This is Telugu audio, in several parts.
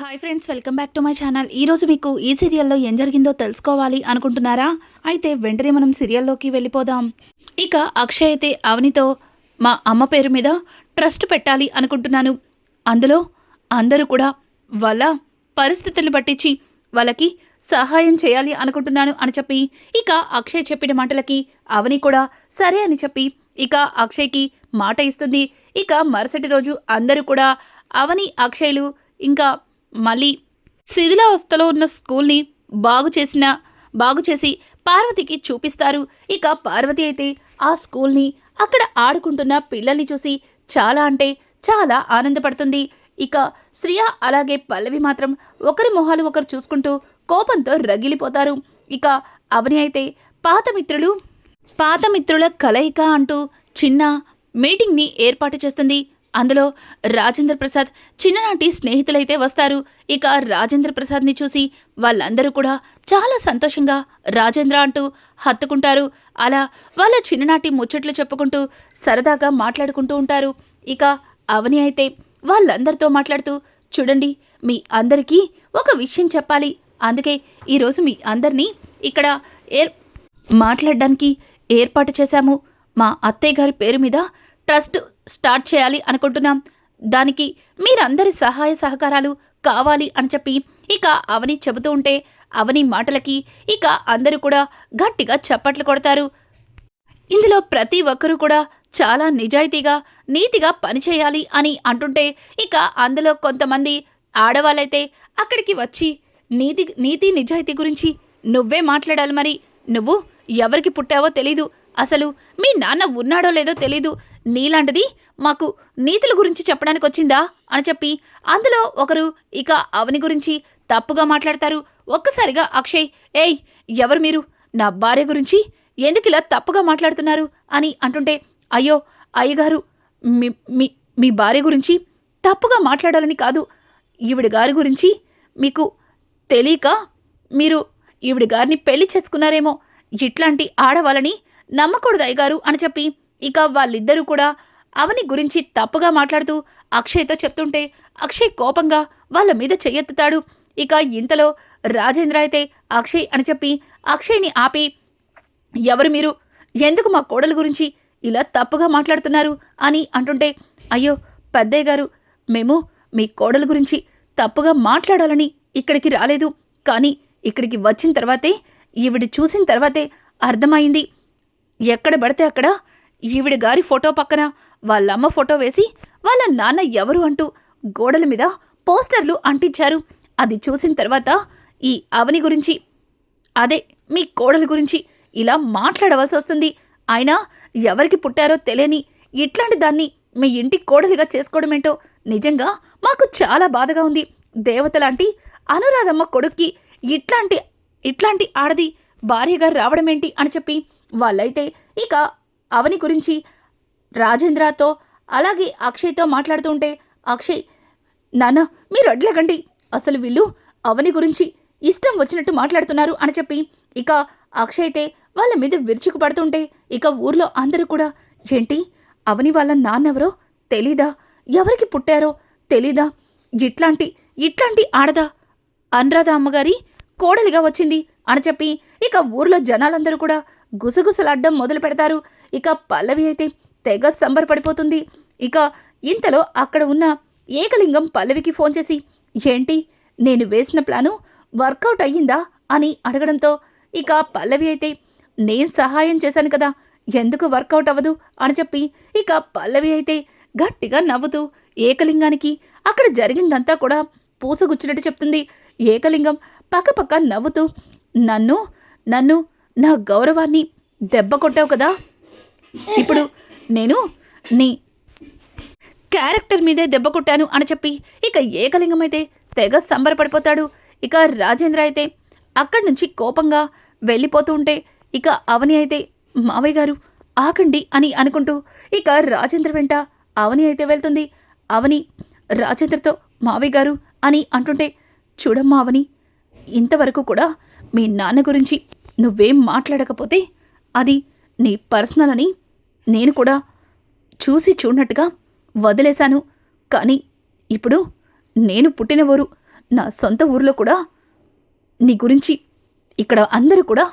Hi friends welcome back to my channel ఈరోజు మీకు ఈ సీరియల్లో ఏం జరిగిందో తెలుసుకోవాలి అనుకుంటున్నారా? అయితే వెంటనే మనం సీరియల్లోకి వెళ్ళిపోదాం. ఇక అక్షయ్ అయితే అవనితో మా అమ్మ పేరు మీద ట్రస్ట్ పెట్టాలి అనుకుంటున్నాను. అందులో అందరూ కూడా వాళ్ళ పరిస్థితులను పట్టించి వాళ్ళకి సహాయం చేయాలి అనుకుంటున్నాను అని చెప్పి ఇక అక్షయ్ చెప్పిన మాటలకి అవని కూడా సరే అని చెప్పి ఇక అక్షయ్కి మాట ఇస్తుంది. ఇక మరుసటి రోజు అందరూ కూడా అవని అక్షయ్లు ఇంకా మళ్ళీ శిథిలావస్థలో ఉన్న స్కూల్ని బాగు చేసిన బాగు చేసి పార్వతికి చూపిస్తారు. ఇక పార్వతి అయితే ఆ స్కూల్ని అక్కడ ఆడుకుంటున్న పిల్లల్ని చూసి చాలా అంటే చాలా ఆనందపడుతుంది. ఇక శ్రియ అలాగే పల్లవి మాత్రం ఒకరి మొహాలు ఒకరు చూసుకుంటూ కోపంతో రగిలిపోతారు. ఇక అవని అయితే పాత మిత్రులు పాత మిత్రుల కలయిక అంటూ చిన్న మీటింగ్ని ఏర్పాటు చేస్తుంది. అందులో రాజేంద్ర ప్రసాద్ చిన్ననాటి స్నేహితులైతే వస్తారు. ఇక రాజేంద్ర ప్రసాద్ని చూసి వాళ్ళందరూ కూడా చాలా సంతోషంగా రాజేంద్ర అంటూ హత్తుకుంటారు. అలా వాళ్ళ చిన్ననాటి ముచ్చట్లు చెప్పుకుంటూ సరదాగా మాట్లాడుకుంటూ ఉంటారు. ఇక అవని అయితే వాళ్ళందరితో మాట్లాడుతూ చూడండి మీ అందరికీ ఒక విషయం చెప్పాలి. అందుకే ఈరోజు మీ అందరినీ ఇక్కడ ఏర్ మాట్లాడడానికి ఏర్పాటు చేశాము. మా అత్తయ్య గారి పేరు మీద ట్రస్ట్ స్టార్ట్ చేయాలి అనుకుంటున్నాం. దానికి మీరందరి సహాయ సహకారాలు కావాలి అని చెప్పి ఇక అవని చెబుతూ ఉంటే అవని మాటలకి ఇక అందరూ కూడా గట్టిగా చప్పట్లు కొడతారు. ఇందులో ప్రతి ఒక్కరూ కూడా చాలా నిజాయితీగా నీతిగా పనిచేయాలి అని అంటుంటే ఇక అందులో కొంతమంది ఆడవాళ్ళైతే అక్కడికి వచ్చి నీతి నీతి నిజాయితీ గురించి నువ్వే మాట్లాడాలి మరి. నువ్వు ఎవరికి పుట్టావో తెలీదు. అసలు మీ నాన్న ఉన్నాడో లేదో తెలీదు. నీలాంటిది మాకు నీతుల గురించి చెప్పడానికి వచ్చిందా? అని చెప్పి అందులో ఒకరు ఇక అవని గురించి తప్పుగా మాట్లాడతారు. ఒక్కసారిగా అక్షయ్ ఏయ్ ఎవరు మీరు? నా భార్య గురించి ఎందుకు ఇలా తప్పుగా మాట్లాడుతున్నారు? అని అంటుంటే అయ్యో అయ్యగారు మీ మీ మీ భార్య గురించి తప్పుగా మాట్లాడాలని కాదు. ఈవిడ గారి గురించి మీకు తెలియక మీరు ఈవిడ గారిని పెళ్ళి చేసుకున్నారేమో. ఇట్లాంటి ఆడవాళ్ళని నమ్మకూడదు అయ్యగారు అని చెప్పి ఇక వాళ్ళిద్దరూ కూడా అవని గురించి తప్పుగా మాట్లాడుతూ అక్షయ్తో చెప్తుంటే అక్షయ్ కోపంగా వాళ్ళ మీద చెయ్యెత్తుతాడు. ఇక ఇంతలో రాజేంద్ర అయితే అక్షయ్ అని చెప్పి అక్షయ్ని ఆపి ఎవరు మీరు? ఎందుకు మా కోడల గురించి ఇలా తప్పుగా మాట్లాడుతున్నారు? అని అంటుంటే అయ్యో పెద్దయ్య గారు మేము మీ కోడల గురించి తప్పుగా మాట్లాడాలని ఇక్కడికి రాలేదు. కానీ ఇక్కడికి వచ్చిన తర్వాతే ఈవిడ చూసిన తర్వాతే అర్థమైంది. ఎక్కడ పడితే అక్కడ ఈవిడ గారి ఫోటో పక్కన వాళ్ళమ్మ ఫోటో వేసి వాళ్ళ నాన్న ఎవరు అంటూ గోడల మీద పోస్టర్లు అంటించారు. అది చూసిన తర్వాత ఈ అవని గురించి అదే మీ కోడలు గురించి ఇలా మాట్లాడవలసి వస్తుంది. అయినా ఎవరికి పుట్టారో తెలియని ఇట్లాంటి దాన్ని మీ ఇంటి కోడలిగా చేసుకోవడమేంటో నిజంగా మాకు చాలా బాధగా ఉంది. దేవత లాంటి అనురాధమ్మ కొడుక్కి ఇట్లాంటి ఇట్లాంటి ఆడది భార్యగా రావడమేంటి అని చెప్పి వాళ్ళైతే ఇక అవని గురించి రాజేంద్రతో అలాగే అక్షయ్తో మాట్లాడుతూ ఉంటే అక్షయ్ నాన్న మీరు అడ్లగండి. అసలు వీళ్ళు అవని గురించి ఇష్టం వచ్చినట్టు మాట్లాడుతున్నారు అని చెప్పి ఇక అక్షయ్ అయితే వాళ్ళ మీద విరుచుకు పడుతుంటే ఇక ఊర్లో అందరూ కూడా ఏంటి? అవని వాళ్ళ నాన్నెవరో తెలీదా? ఎవరికి పుట్టారో తెలీదా? ఇట్లాంటి ఇట్లాంటి ఆడదా? అనురాధ అమ్మగారి కోడలిగా వచ్చింది అని చెప్పి ఇక ఊర్లో జనాలందరూ కూడా గుసగుసలాడ్డం మొదలు పెడతారు. ఇక పల్లవి అయితే తెగ సంబరపడిపోతుంది. ఇక ఇంతలో అక్కడ ఉన్న ఏకలింగం పల్లవికి ఫోన్ చేసి ఏంటి నేను వేసిన ప్లాను వర్కౌట్ అయ్యిందా? అని అడగడంతో ఇక పల్లవి అయితే నేను సహాయం చేశాను కదా ఎందుకు వర్కౌట్ అవ్వదు? అని చెప్పి ఇక పల్లవి అయితే గట్టిగా నవ్వుతూ ఏకలింగానికి అక్కడ జరిగిందంతా కూడా పూసగుచ్చినట్టు చెప్తుంది. ఏకలింగం పక్కపక్క నవ్వుతూ నన్ను నన్ను నా గౌరవాన్ని దెబ్బ కొట్టావు కదా? ఇప్పుడు నేను నీ క్యారెక్టర్ మీదే దెబ్బ కొట్టాను అని చెప్పి ఇక ఏకలింగం అయితే తెగ సంబరపడిపోతాడు. ఇక రాజేంద్ర అయితే అక్కడి నుంచి కోపంగా వెళ్ళిపోతూ ఉంటే ఇక అవని అయితే మావయ్య గారు ఆకండి అని అనుకుంటూ ఇక రాజేంద్ర వెంట అవని అయితే వెళ్తుంది. అవని రాజేంద్రతో మావయ్య గారు అని అంటుంటే చూడమ్మా అవని ఇంతవరకు కూడా మీ నాన్న గురించి నువ్వేం మాట్లాడకపోతే అది నీ పర్సనల్ అని నేను కూడా చూసి చూడనట్టుగా వదిలేశాను. కానీ ఇప్పుడు నేను పుట్టిన ఊరు నా సొంత ఊర్లో కూడా నీ గురించి ఇక్కడ అందరూ కూడా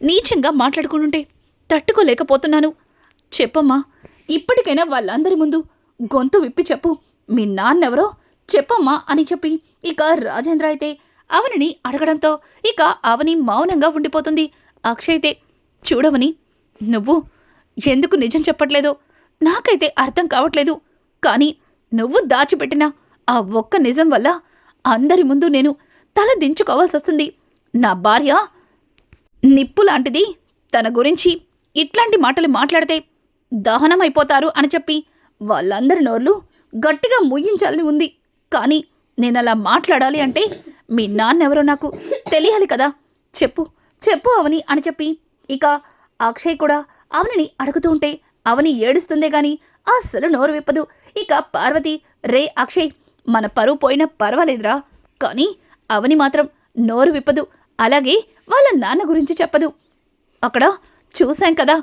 నీచంగా మాట్లాడుకుంటుంటే తట్టుకోలేకపోతున్నాను. చెప్పమ్మా ఇప్పటికైనా వాళ్ళందరి ముందు గొంతు విప్పి చెప్పు. మీ నాన్నెవరో చెప్పమ్మా అని చెప్పి ఇక రాజేంద్ర అయితే అవనిని అడగడంతో ఇక అవని మౌనంగా ఉండిపోతుంది. అక్షయ్తే చూడవని నువ్వు ఎందుకు నిజం చెప్పట్లేదు? నాకైతే అర్థం కావట్లేదు. కానీ నువ్వు దాచిపెట్టిన ఆ ఒక్క నిజం వల్ల అందరి ముందు నేను తల దించుకోవాల్సి వస్తుంది నా భార్య నిప్పు లాంటిది. తన గురించి ఇట్లాంటి మాటలు మాట్లాడితే దహనమైపోతారు అని చెప్పి వాళ్ళందరి నోర్లు గట్టిగా ముయ్యించాలని ఉంది. కానీ నేను అలా మాట్లాడాలి అంటే మీ నాన్నెవరో నాకు తెలియాలి కదా. చెప్పు చెప్పు అవని అని చెప్పి ఇక అక్షయ్ కూడా అవనిని అడుగుతూ ఉంటే అవని ఏడుస్తుందే గాని అస్సలు నోరు విప్పదు. ఇక పార్వతి రే అక్షయ్ మన పరువు పోయినా పర్వాలేదురా. కానీ అవని మాత్రం నోరు విప్పదు. అలాగే వాళ్ళ నాన్న గురించి చెప్పదు. అక్కడ చూశాం కదా.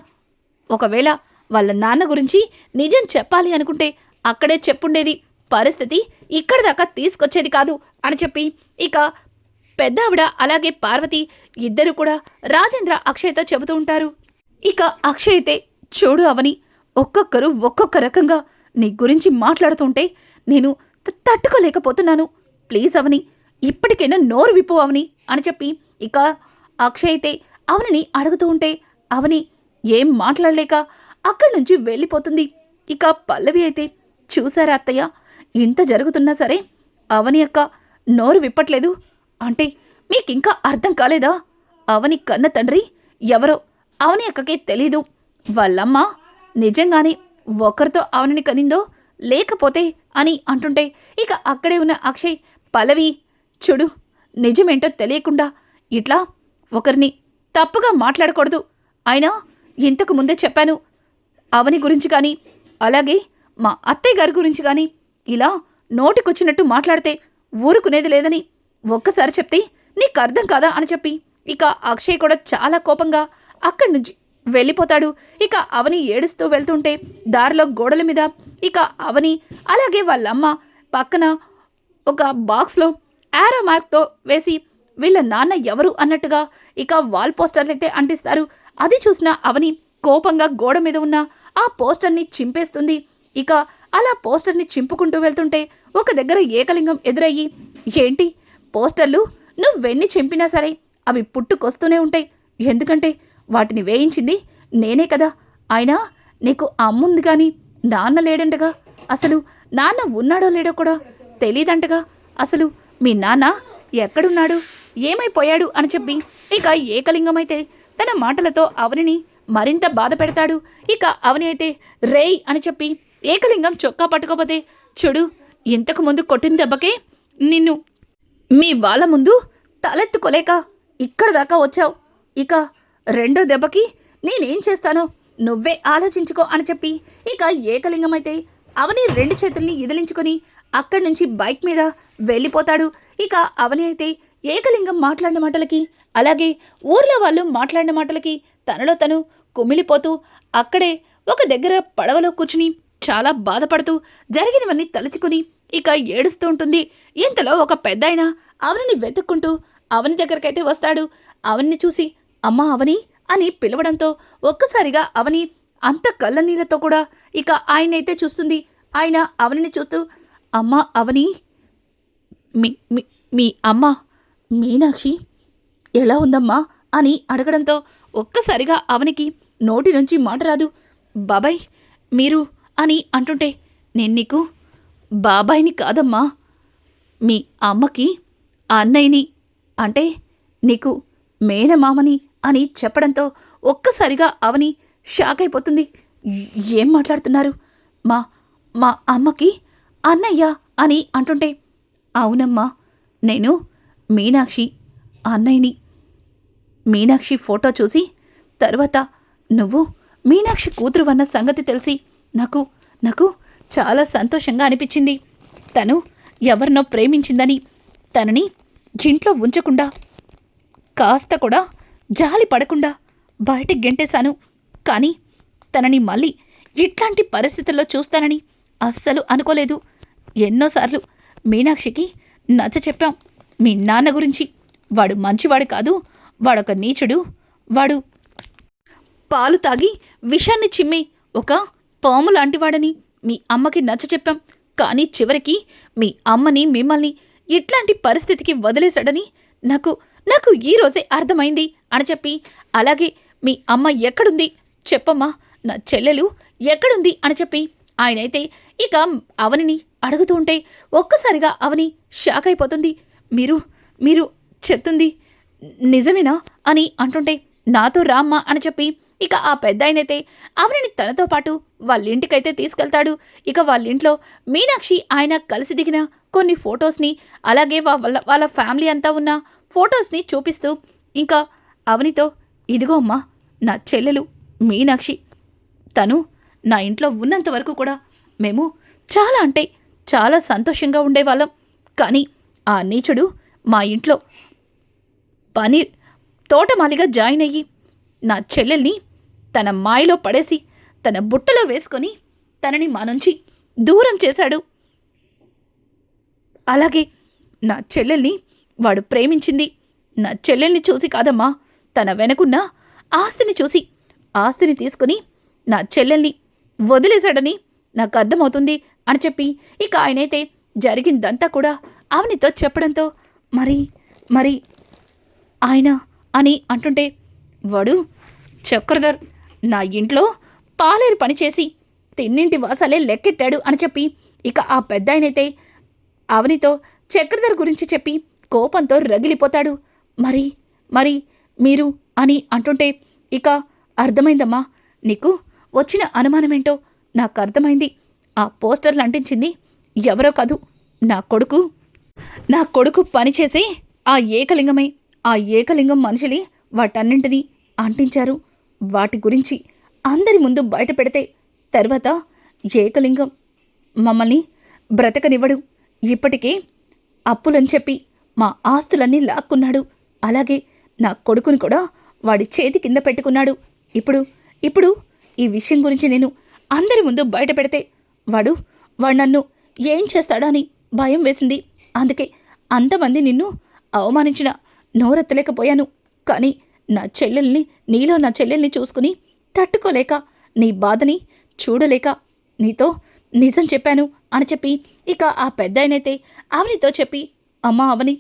ఒకవేళ వాళ్ళ నాన్న గురించి నిజం చెప్పాలి అనుకుంటే అక్కడే చెప్పుండేది పరిస్థితి ఇక్కడ దాకా తీసుకొచ్చేది కాదు. అని చెప్పి ఇక పెద్ద ఆవిడ అలాగే పార్వతి ఇద్దరు కూడా రాజేంద్ర అక్షయ్తో చెబుతూ ఉంటారు. ఇక అక్షయ్ అయితే చూడు అవని ఒక్కొక్కరు ఒక్కొక్క రకంగా నీ గురించి మాట్లాడుతుంటే నేను తట్టుకోలేకపోతున్నాను. ప్లీజ్ అవని ఇప్పటికైనా నోరు విప్పు అవని అని చెప్పి ఇక అక్షయ్ అయితే అవనిని అడుగుతూ ఉంటే అవని ఏం మాట్లాడలేక అక్కడి నుంచి వెళ్ళిపోతుంది. ఇక పల్లవి అయితే చూసారా అత్తయ్య ఇంత జరుగుతున్నా సరే అవని అక్క నోరు విప్పట్లేదు. అంటే మీకింకా అర్థం కాలేదా? అవని కన్న తండ్రి ఎవరో అవని అక్కకే తెలీదు. వాళ్ళమ్మ నిజంగానే ఒకరితో అవనిని కనిందో లేకపోతే అని అంటుంటే ఇక అక్కడే ఉన్న అక్షయ్ పలవి చూడు నిజమేంటో తెలియకుండా ఇట్లా ఒకరిని తప్పుగా మాట్లాడకూడదు. అయినా ఇంతకు ముందే చెప్పాను. అవని గురించి కానీ అలాగే మా అత్తయ్య గారి గురించి కానీ ఇలా నోటికొచ్చినట్టు మాట్లాడితే ఊరుకునేది లేదని ఒక్కసారి చెప్తే నీకు అర్థం కాదా అని చెప్పి ఇక అక్షయ్ కూడా చాలా కోపంగా అక్కడి నుంచి వెళ్ళిపోతాడు. ఇక అవని ఏడుస్తూ వెళ్తుంటే దారిలో గోడల మీద ఇక అవని అలాగే వాళ్ళమ్మ పక్కన ఒక బాక్స్లో యారో మార్క్తో వేసి వీళ్ళ నాన్న ఎవరు అన్నట్టుగా ఇక వాల్ పోస్టర్ని అయితే అంటిస్తారు. అది చూసిన అవని కోపంగా గోడ మీద ఉన్న ఆ పోస్టర్ని చింపేస్తుంది. ఇక అలా పోస్టర్ని చింపుకుంటూ వెళ్తుంటే ఒక దగ్గర ఏకలింగం ఎదురయ్యి ఏంటి? పోస్టర్లు నువ్వెన్ని చింపినా సరే అవి పుట్టుకొస్తూనే ఉంటాయి. ఎందుకంటే వాటిని వేయించింది నేనే కదా. అయినా నీకు అమ్ముంది కానీ నాన్న లేడంటగా. అసలు నాన్న ఉన్నాడో లేడో కూడా తెలియదంటగా అసలు మీ నాన్న ఎక్కడున్నాడు? ఏమైపోయాడు? అని చెప్పి ఇక ఏకలింగమైతే తన మాటలతో అవనిని మరింత బాధ పెడతాడు ఇక అవని అయితే రేయ్ అని చెప్పి ఏకలింగం చొక్కా పట్టుకోపోతే చూడు ఇంతకు ముందు కొట్టిన దెబ్బకే నిన్ను మీ వాళ్ళ ముందు తలెత్తుకోలేక ఇక్కడ దాకా వచ్చావు. ఇక రెండో దెబ్బకి నేనేం చేస్తానో నువ్వే ఆలోచించుకో అని చెప్పి ఇక ఏకలింగం అయితే అవని రెండు చేతుల్ని ఇదిలించుకొని అక్కడి నుంచి బైక్ మీద వెళ్ళిపోతాడు. ఇక అవని అయితే ఏకలింగం మాట్లాడిన మాటలకి అలాగే ఊర్లో వాళ్ళు మాట్లాడిన మాటలకి తనలో తను కుమిలిపోతూ అక్కడే ఒక దగ్గర పడవలో కూర్చుని చాలా బాధపడుతూ జరిగినవన్నీ తలుచుకుని ఇక ఏడుస్తూ ఉంటుంది. ఇంతలో ఒక పెద్దాయన అవనిని వెతుక్కుంటూ అవని దగ్గరకైతే వస్తాడు. అవన్ని చూసి అమ్మా అవని అని పిలవడంతో ఒక్కసారిగా అవని అంత కళ్ళ నీళ్ళతో కూడా ఇక ఆయనైతే చూస్తుంది. ఆయన అవనిని చూస్తూ అమ్మా అవని మీ మీ మీ అమ్మ మీనాక్షి ఎలా ఉందమ్మా? అని అడగడంతో ఒక్కసారిగా అవనికి నోటి నుంచి మాట రాదు. బాబాయ్ మీరు అని అంటుంటే నేను నీకు బాబాయిని కాదమ్మా. మీ అమ్మకి అన్నయ్యని అంటే నీకు మేనమామని అని చెప్పడంతో ఒక్కసారిగా అవని షాక్ అయిపోతుంది ఏం మాట్లాడుతున్నారు? మా మా అమ్మకి అన్నయ్య అని అంటుంటే అవునమ్మా నేను మీనాక్షి అన్నయ్యని. మీనాక్షి ఫోటో చూసి తర్వాత నువ్వు మీనాక్షి కూతురు అన్న సంగతి తెలిసి నాకు నాకు చాలా సంతోషంగా అనిపించింది. తను ఎవరినో ప్రేమించిందని తనని ఇంట్లో ఉంచకుండా కాస్త కూడా జాలి పడకుండా బయటికి గెంటేశాను. కానీ తనని మళ్ళీ ఇట్లాంటి పరిస్థితుల్లో చూస్తానని అస్సలు అనుకోలేదు. ఎన్నోసార్లు మీనాక్షికి నచ్చ చెప్పాం. మీ నాన్న గురించి. వాడు మంచివాడు కాదు. వాడొక నీచుడు. వాడు పాలు తాగి విషాన్ని చిమ్మి ఒక పాము లాంటివాడని మీ అమ్మకి నచ్చ చెప్పాం. కానీ చివరికి మీ అమ్మని మిమ్మల్ని ఇట్లాంటి పరిస్థితికి వదిలేశాడని నాకు నాకు ఈరోజే అర్థమైంది అని చెప్పి అలాగే మీ అమ్మ ఎక్కడుంది చెప్పమ్మా నా చెల్లెలు ఎక్కడుంది అని చెప్పి ఆయనైతే ఇక అవనిని అడుగుతూ ఉంటే ఒక్కసారిగా అవని షాక్ అయిపోతుంది. మీరు మీరు చెప్తుంది నిజమేనా అని అంటుంటే నాతో రామ్మా అని చెప్పి ఇక ఆ పెద్ద ఆయనైతే ఆవిడని తనతో పాటు వాళ్ళ ఇంటికైతే తీసుకెళ్తాడు. ఇక వాళ్ళ ఇంట్లో మీనాక్షి ఆయన కలిసి దిగిన కొన్ని ఫొటోస్ని అలాగే వాళ్ళ వాళ్ళ ఫ్యామిలీ అంతా ఉన్న ఫొటోస్ని చూపిస్తూ ఇంకా అవనితో ఇదిగో అమ్మా నా చెల్లెలు మీనాక్షి. తను నా ఇంట్లో ఉన్నంత వరకు కూడా మేము చాలా అంటే చాలా సంతోషంగా ఉండేవాళ్ళం. కానీ ఆ నీచుడు మా ఇంట్లో పని తోటమాలిగా జాయిన్ అయ్యి నా చెల్లెల్ని తన మాయలో పడేసి తన బుట్టలో వేసుకొని తనని మా నుంచి దూరం చేశాడు. అలాగే నా చెల్లెల్ని వాడు ప్రేమించింది. నా చెల్లెల్ని చూసి కాదమ్మా తన వెనకున్న ఆస్తిని చూసి ఆస్తిని తీసుకుని నా చెల్లెల్ని వదిలేశాడని నాకు అర్థమవుతుంది అని చెప్పి ఇక ఆయనైతే జరిగిందంతా కూడా అవనితో చెప్పడంతో మరి మరి ఆయన అని అంటుంటే వాడు చక్రధర్ నా ఇంట్లో పాలేరు పనిచేసి తిన్నింటి వాసాలే లెక్కెట్టాడు అని చెప్పి ఇక ఆ పెద్ద ఆయనైతే అవనితో చక్రధర్ గురించి చెప్పి కోపంతో రగిలిపోతాడు. మరి మరి మీరు అని అంటుంటే ఇక అర్థమైందమ్మా నీకు వచ్చిన అనుమానమేంటో నాకు అర్థమైంది. ఆ పోస్టర్లు అంటించింది ఎవరో కాదు నా కొడుకు. నా కొడుకు పనిచేసే ఆ ఏకలింగమే ఆ ఏకలింగం మనుషులే వాటన్నింటినీ అంటించారు. వాటి గురించి అందరి ముందు బయట పెడితే తర్వాత ఏకలింగం మమ్మల్ని బ్రతకనివ్వడు. ఇప్పటికే అప్పులని చెప్పి మా ఆస్తులన్నీ లాక్కున్నాడు. అలాగే నా కొడుకుని కూడా వాడి చేతి కింద పెట్టుకున్నాడు. ఇప్పుడు ఇప్పుడు ఈ విషయం గురించి నేను అందరి ముందు బయట పెడితే వాడు వాడు నన్ను ఏం చేస్తాడా అని భయం వేసింది. అందుకే అంతమంది నిన్ను అవమానించిన నోరెత్తలేకపోయాను కానీ నా చెల్లెల్ని నీలో నా చెల్లెల్ని చూసుకుని తట్టుకోలేక నీ బాధని చూడలేక నీతో నిజం చెప్పాను అని చెప్పి ఇక ఆ పెద్ద ఆయనైతే అవనితో చెప్పి అమ్మా అవని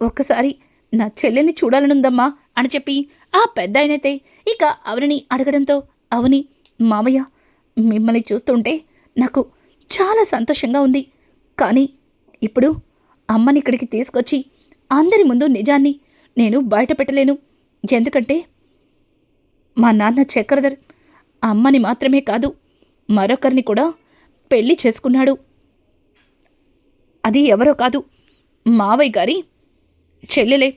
ఒక్కసారి నా చెల్లెల్ని చూడాలనుందమ్మా అని చెప్పి ఆ పెద్ద ఆయనైతే ఇక అవనిని అడగడంతో అవని మామయ్య మిమ్మల్ని చూస్తుంటే నాకు చాలా సంతోషంగా ఉంది. కానీ ఇప్పుడు అమ్మని ఇక్కడికి తీసుకొచ్చి అందరి ముందు నిజాన్ని నేను బయట పెట్టలేను. ఎందుకంటే మా నాన్న చక్రధర్ అమ్మని మాత్రమే కాదు మరొకరిని కూడా పెళ్ళి చేసుకున్నాడు. అది ఎవరో కాదు మావయ్య గారి చెల్లెలే.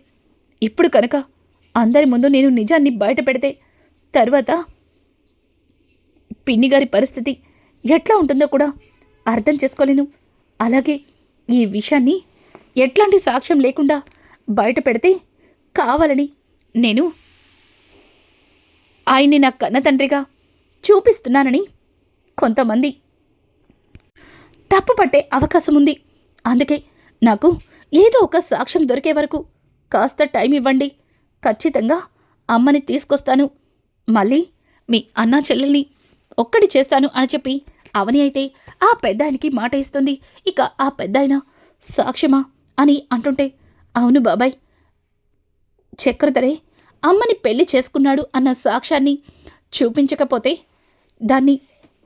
ఇప్పుడు కనుక అందరి ముందు నేను నిజాన్ని బయట పెడితే తర్వాత పిన్ని గారి పరిస్థితి ఎట్లా ఉంటుందో కూడా అర్థం చేసుకోలేను. అలాగే ఈ విషయాన్ని ఎట్లాంటి సాక్ష్యం లేకుండా బయట పెడితే కావాలని నేను ఆయన్ని నా కన్న తండ్రిగా చూపిస్తున్నానని కొంతమంది తప్పు పట్టే అవకాశం ఉంది. అందుకే నాకు ఏదో ఒక సాక్ష్యం దొరికే వరకు కాస్త టైం ఇవ్వండి. ఖచ్చితంగా అమ్మని తీసుకొస్తాను. మళ్ళీ మీ అన్నా చెల్లెల్ని ఒక్కటి చేస్తాను అని చెప్పి అవని అయితే ఆ పెద్దాయనకి మాట ఇస్తుంది. ఇక ఆ పెద్దాయన సాక్ష్యమా? అని అంటుంటే అవును బాబాయ్. చక్రధరే అమ్మని పెళ్ళి చేసుకున్నాడు అన్న సాక్ష్యాన్ని చూపించకపోతే దాన్ని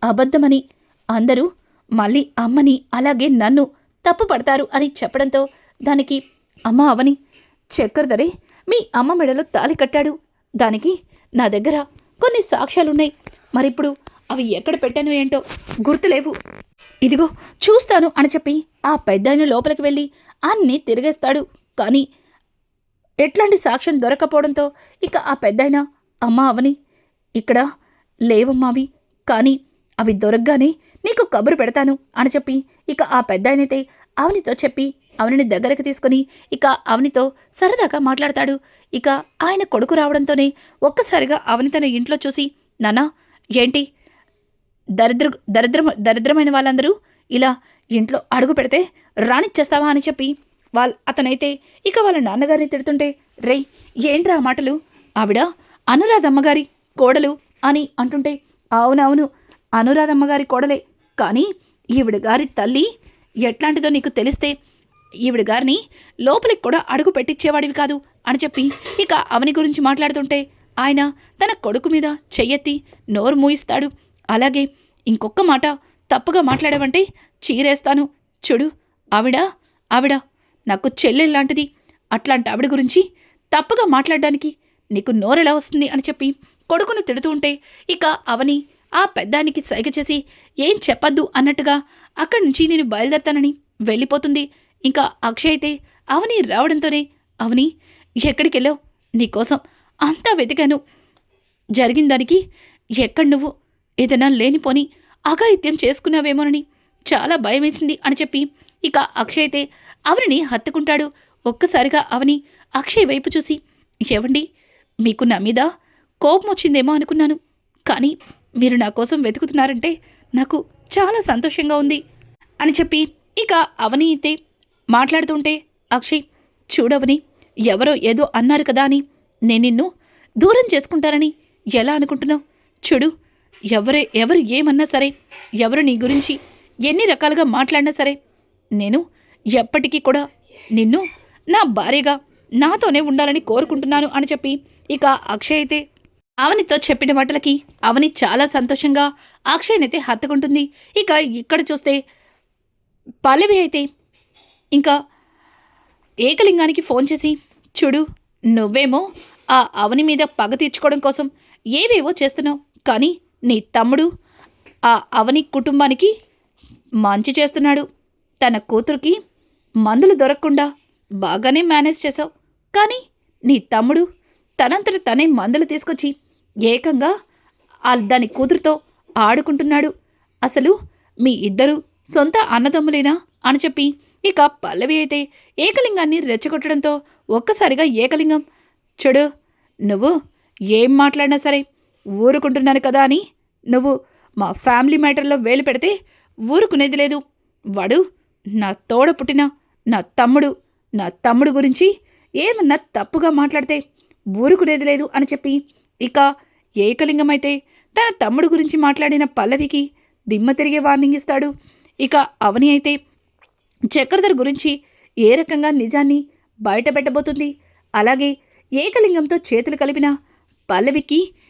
అబద్ధమని అందరూ మళ్ళీ అమ్మని అలాగే నన్ను తప్పు పడతారు అని చెప్పడంతో దానికి అమ్మ అవని చక్రధరే మీ అమ్మ మెడలో తాళి కట్టాడు. దానికి నా దగ్గర కొన్ని సాక్ష్యాలున్నాయి. మరిప్పుడు అవి ఎక్కడ పెట్టాను ఏంటో గుర్తులేవు. ఇదిగో చూస్తాను అని చెప్పి ఆ పెద్దాయన లోపలికి వెళ్ళి అన్నీ తిరిగేస్తాడు. కానీ ఎట్లాంటి సాక్ష్యం దొరకపోవడంతో ఇక ఆ పెద్దాయన అమ్మ అవని ఇక్కడ లేవమ్మావి కానీ అవి దొరకగానే నీకు కబురు పెడతాను అని చెప్పి ఇక ఆ పెద్దాయనైతే అవనితో చెప్పి అవనిని దగ్గరకు తీసుకుని ఇక అవనితో సరదాగా మాట్లాడతాడు. ఇక ఆయన కొడుకు రావడంతోనే ఒక్కసారిగా అవని తన ఇంట్లో చూసి నానా ఏంటి? దరిద్ర దరిద్ర దరిద్రమైన వాళ్ళందరూ ఇలా ఇంట్లో అడుగు పెడితే రానిచ్చేస్తావా అని చెప్పి వాళ్ళ అతనైతే ఇక వాళ్ళ నాన్నగారిని తిడుతుంటే రేయ్ ఏంట్రా మాటలు? ఆవిడ అనురాధమ్మగారి కోడలు అని అంటుంటే అవునవును అనురాధమ్మగారి కోడలే. కానీ ఈవిడ గారి తల్లి ఎట్లాంటిదో నీకు తెలిస్తే ఈవిడ గారిని లోపలికి కూడా అడుగు పెట్టించేవాడివి కాదు అని చెప్పి ఇక అవని గురించి మాట్లాడుతుంటే ఆయన తన కొడుకు మీద చెయ్యెత్తి నోరు మూయిస్తాడు. అలాగే ఇంకొక మాట తప్పుగా మాట్లాడావంటే చీరేస్తాను. చూడు ఆవిడ ఆవిడ నాకు చెల్లెల్లాంటిది అట్లాంటి ఆవిడ గురించి తప్పుగా మాట్లాడడానికి నీకు నోరెలా వస్తుంది అని చెప్పి కొడుకును తిడుతూ ఉంటే ఇక అవని ఆ పెద్దానికి సైగ చేసి ఏం చెప్పద్దు అన్నట్టుగా అక్కడి నుంచి నేను బయలుదేరతానని వెళ్ళిపోతుంది. ఇంకా అక్షయ్ అయితే అవని రావడంతోనే అవని ఎక్కడికి వెళ్ళావు నీకోసం అంతా వెతికాను. జరిగిన దానికి ఎక్కడ నువ్వు? ఏదైనా లేనిపోని అఘాయిత్యం చేసుకున్నావేమోనని చాలా భయమేసింది అని చెప్పి ఇక అక్షయ్ అయితే అవనిని హత్తుకుంటాడు. ఒక్కసారిగా అవని అక్షయ్ వైపు చూసి ఏవండి మీకు నా మీద కోపం వచ్చిందేమో అనుకున్నాను. కానీ మీరు నా కోసం వెతుకుతున్నారంటే నాకు చాలా సంతోషంగా ఉంది అని చెప్పి ఇక అవని అయితే మాట్లాడుతుంటే అక్షయ్ చూడవని ఎవరో ఏదో అన్నారు కదా అని నేను నిన్ను దూరం చేసుకుంటారని ఎలా అనుకుంటున్నావు? చూడు ఎవరే ఎవరు ఏమన్నా సరే ఎవరు నీ గురించి ఎన్ని రకాలుగా మాట్లాడినా సరే నేను ఎప్పటికీ కూడా నిన్ను నా భార్యగా నాతోనే ఉండాలని కోరుకుంటున్నాను అని చెప్పి ఇక అక్షయ్ అయితే అవనితో చెప్పిన మాటలకి అవని చాలా సంతోషంగా అక్షయ్నైతే హత్తుకుంటుంది. ఇక ఇక్కడ చూస్తే పల్లవి అయితే ఇంకా ఏకలింగానికి ఫోన్ చేసి చూడు నువ్వేమో ఆ అవని మీద పగ తీర్చుకోవడం కోసం ఏవేవో చేస్తున్నావు కానీ నీ తమ్ముడు ఆ అవని కుటుంబానికి మంచి చేస్తున్నాడు. తన కూతురికి మందులు దొరకకుండా బాగానే మేనేజ్ చేశావు. కానీ నీ తమ్ముడు తనంతట తనే మందులు తీసుకొచ్చి ఏకంగా ఆ దాని కూతురుతో ఆడుకుంటున్నాడు. అసలు మీ ఇద్దరు సొంత అన్నదమ్ములేనా అని చెప్పి ఇక పల్లవి అయితే ఏకలింగాన్ని రెచ్చగొట్టడంతో ఒక్కసారిగా ఏకలింగం. చూడు నువ్వు ఏం మాట్లాడినా సరే ఊరుకుంటున్నాను కదా అని నువ్వు మా ఫ్యామిలీ మ్యాటర్లో వేలు పెడితే ఊరుకునేది లేదు. వాడు నా తోడ పుట్టిన నా తమ్ముడు నా తమ్ముడు గురించి ఏమన్నా తప్పుగా మాట్లాడితే ఊరుకునేది లేదు అని చెప్పి ఇక ఏకలింగమైతే తన తమ్ముడు గురించి మాట్లాడిన పల్లవికి దిమ్మ తిరిగే వార్నింగ్ ఇస్తాడు. ఇక అవని అయితే చక్రధర్ గురించి ఏ రకంగా నిజాన్ని బయట పెట్టబోతుంది? అలాగే ఏకలింగంతో చేతులు కలిపిన పల్లవికి